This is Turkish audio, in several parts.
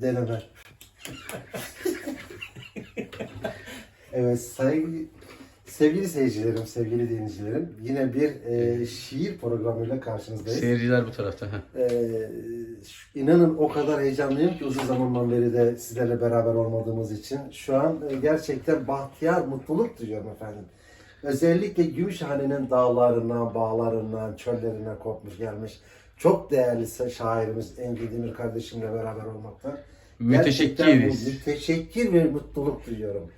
Deneme. evet sevgili, sevgili seyircilerim, sevgili dinleyicilerim. Yine bir e, şiir programıyla karşınızdayız. Seyirciler bu tarafta. heh. Ee, inanın o kadar heyecanlıyım ki uzun zamandan beri de sizlerle beraber olmadığımız için. Şu an e, gerçekten bahtiyar, mutluluk duyuyorum efendim. Özellikle Gümüşhane'nin dağlarından, bağlarından, çöllerinden kopmuş gelmiş. Çok değerli şairimiz Engin Demir kardeşimle beraber olmaktan. Müteşekkiriz. Müteşekkir ve mutluluk duyuyorum.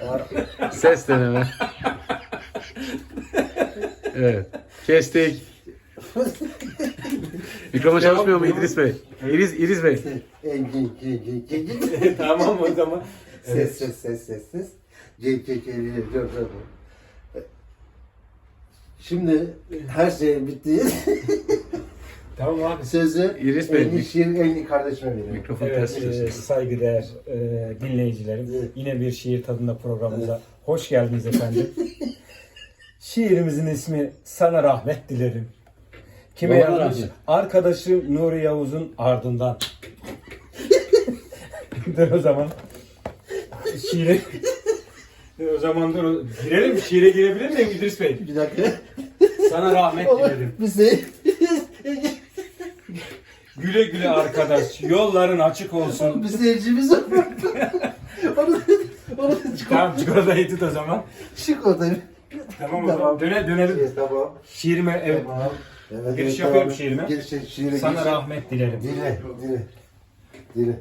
Ses deneme. evet. Kestik. Mikrofon çalışmıyor mu İdris Bey? İriz, İriz Bey. Engin, Engin, Engin. tamam o zaman. Ses ses ses ses ses. CKK dur dur dur. Şimdi her şey bitti. Tamam abi. Sözü İris Bey, Engin mik- Şiir Engin kardeşime veriyorum. Mikrofon Evet, ters e, tutuyorsunuz. saygıdeğer e, dinleyicilerim. Evet. Yine bir şiir tadında programımıza hoş geldiniz efendim. Şiirimizin ismi Sana Rahmet Dilerim. Kime yazmış? abi. Arkadaşım Nuri Yavuz'un ardından. dur o zaman. Şiire... O zaman dur. Girelim şiire girebilir miyim İdris Bey? Bir dakika. Sana rahmet dilerim. Şey. Güle güle arkadaş. Yolların açık olsun. Bir seyircimiz var. onu, onu tamam çikolatayı tut o zaman. şık odayım. Tamam o zaman. Döne, dönelim. Evet, tamam. Şiirime evet. Tamam. Evet, Giriş yapıyorum şiirime. Giriş, şiire Sana giriş. rahmet dilerim. Dile, dile. Dile.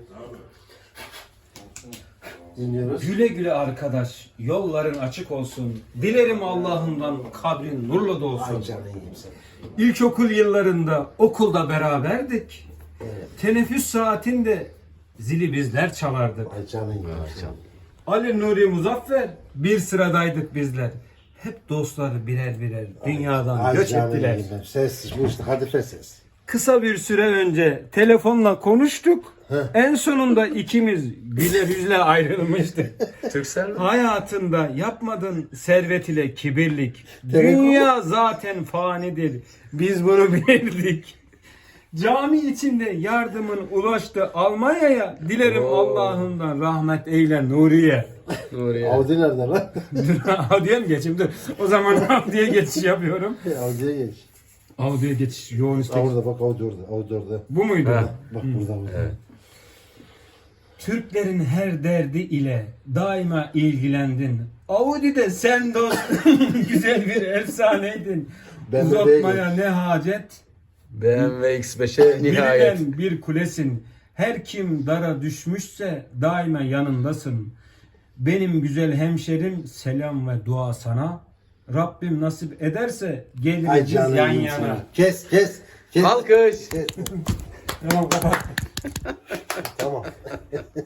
Dinliyoruz. Güle güle arkadaş. Yolların açık olsun. Dilerim Allah'ımdan kabrin nurla Ay dolsun. yiyeyim seni. İlkokul yıllarında okulda beraberdik. Evet. Teneffüs saatinde zili bizler çalardık. Ay canın yiyeyim seni. Ali Nuri Muzaffer bir sıradaydık bizler. Hep dostları birer birer dünyadan Ay göç canın ettiler. Sessiz bu işte hadife ses. Kısa bir süre önce telefonla konuştuk. En sonunda ikimiz güler yüzle ayrılmıştık. Türksel mi? Hayatında yapmadın servet ile kibirlik. Dünya zaten fanidir. Biz bunu bilirdik. Cami içinde yardımın ulaştı Almanya'ya. Dilerim Oo. Allah'ından rahmet eyle Nuriye. Nuriye. Audi nerede lan? Audi'ye mi geçeyim? Dur. O zaman Audi'ye geçiş yapıyorum. Audi'ye geç. Audi'ye geçiş yoğun istek. orada bak Audi orada. Audi orada. Bu muydu? Ha. Bak burada burada. Evet. Türklerin her derdi ile daima ilgilendin. Audi'de sen dostum güzel bir efsaneydin. Ben Uzatmaya ne hacet? BMW X5'e nihayet. Bilinen bir kulesin. Her kim dara düşmüşse daima yanındasın. Benim güzel hemşerim selam ve dua sana. Rabbim nasip ederse geliriz yan yana. Kes kes. kes. Alkış. Kes. Tamam kapat. Tamam.